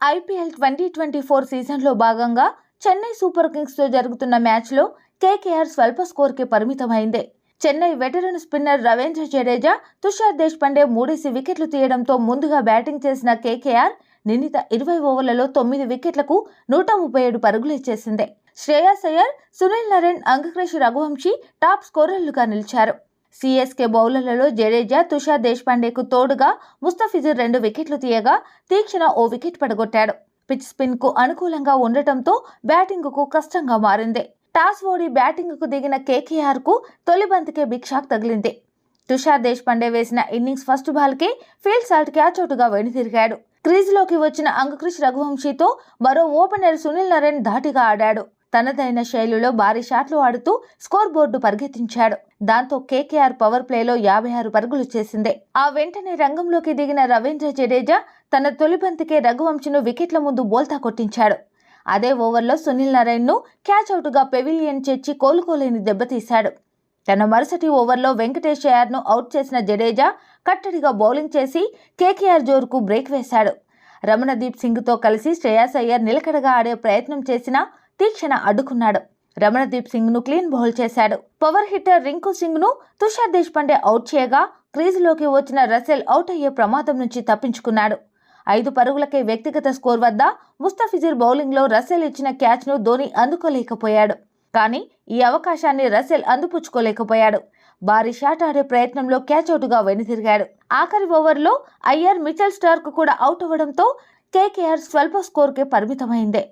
IPL twenty twenty four సీజన్లో భాగంగా Chennai super కింగ్స్తో జరుగుతున్న మ్యాచ్లో కేకేఆర్ స్వల్ప స్కోర్కి పరిమితమైంది. చెన్నై వెటరన్ స్పిన్నర్ రవీంద్ర జడేజా తుషార్ దేశ్పాండే మూడేసి వికెట్లు తీయడంతో ముందుగా బ్యాటింగ్ చేసిన కేకేఆర్ నిర్ణీత ఇరవై ఓవర్లలో తొమ్మిది వికెట్లకు నూట ముప్పై ఏడు పరుగులు ఇచ్చేసింది శ్రేయాస్ అయ్యర్ సునీల్ నరేన్ అంగక్రేష్ రఘువంశీ టాప్ స్కోరర్లుగా నిలిచారు. సిఎస్కే బౌలర్లలో జడేజా తుషార్ దేశ్పాండేకు తోడుగా ముస్తఫిజుర్ రెండు వికెట్లు తీయగా తీక్షణ ఓ వికెట్ పడగొట్టాడు. పిచ్ స్పిన్కు అనుకూలంగా ఉండటంతో బ్యాటింగ్కు కష్టంగా మారింది. టాస్ ఓడి బ్యాటింగ్కు దిగిన కేకేఆర్కు తొలి బంతికే బిగ్ షాక్ తగిలింది. తుషార్ దేశ్పాండే వేసిన ఇన్నింగ్స్ ఫస్ట్ బాల్కే ఫీల్డ్ సాల్ట్ క్యాచౌట్ వెనుతిరిగాడు. క్రీజ్లోకి వచ్చిన అంగకృష్ రఘువంశీతో మరో ఓపెనర్ సునీల్ నరేన్ ధాటిగా ఆడాడు. తనదైన శైలిలో భారీ షాట్లు ఆడుతూ స్కోర్ బోర్డు పరిగెత్తించాడు. దాంతో కేకేఆర్ పవర్ ప్లేలో యాభై ఆరు పరుగులు చేసింది. ఆ వెంటనే రంగంలోకి దిగిన రవీంద్ర జడేజా తన తొలి బంతికే వికెట్ల ముందు బోల్తా కొట్టించాడు. అదే ఓవర్లో సునీల్ నరైన్ను క్యాచ్అవుట్గా పెవిలియన్ చేర్చి కోలుకోలేని దెబ్బతీశాడు తన మరుసటి ఓవర్లో వెంకటేష్ అయ్యర్ను అవుట్ చేసిన జడేజా కట్టడిగా బౌలింగ్ చేసి కేకేఆర్ జోరుకు బ్రేక్ వేశాడు. రమణదీప్ సింగ్తో కలిసి శ్రేయాస్ అయ్యర్ నిలకడగా ఆడే ప్రయత్నం చేసినా తీక్షణ అడ్డుకున్నాడు. రమణదీప్ సింగ్ను క్లీన్ బౌల్ చేశాడు. పవర్ హిట్టర్ రింకు సింగ్ను తుషార్ దేశ్పాండే అవుట్ చేయగా క్రీజులోకి వచ్చిన రసెల్ అవుట్ అయ్యే ప్రమాదం నుంచి తప్పించుకున్నాడు. ఐదు పరుగులకే వ్యక్తిగత స్కోర్ వద్ద ముస్తఫిజుర్ బౌలింగ్లో రసెల్ ఇచ్చిన క్యాచ్ను ధోని అందుకోలేకపోయాడు. కానీ ఈ అవకాశాన్ని రసెల్ అందిపుచ్చుకోలేకపోయాడు. భారీ షాట్ ఆడే ప్రయత్నంలో క్యాచ్అవుట్గా వెనుతిరిగాడు. ఆఖరి ఓవర్లో అయ్యర్ మిచెల్ స్టార్క్ కూడా అవుట్ అవ్వడంతో కేకేఆర్ స్వల్ప స్కోర్కే పరిమితమైంది.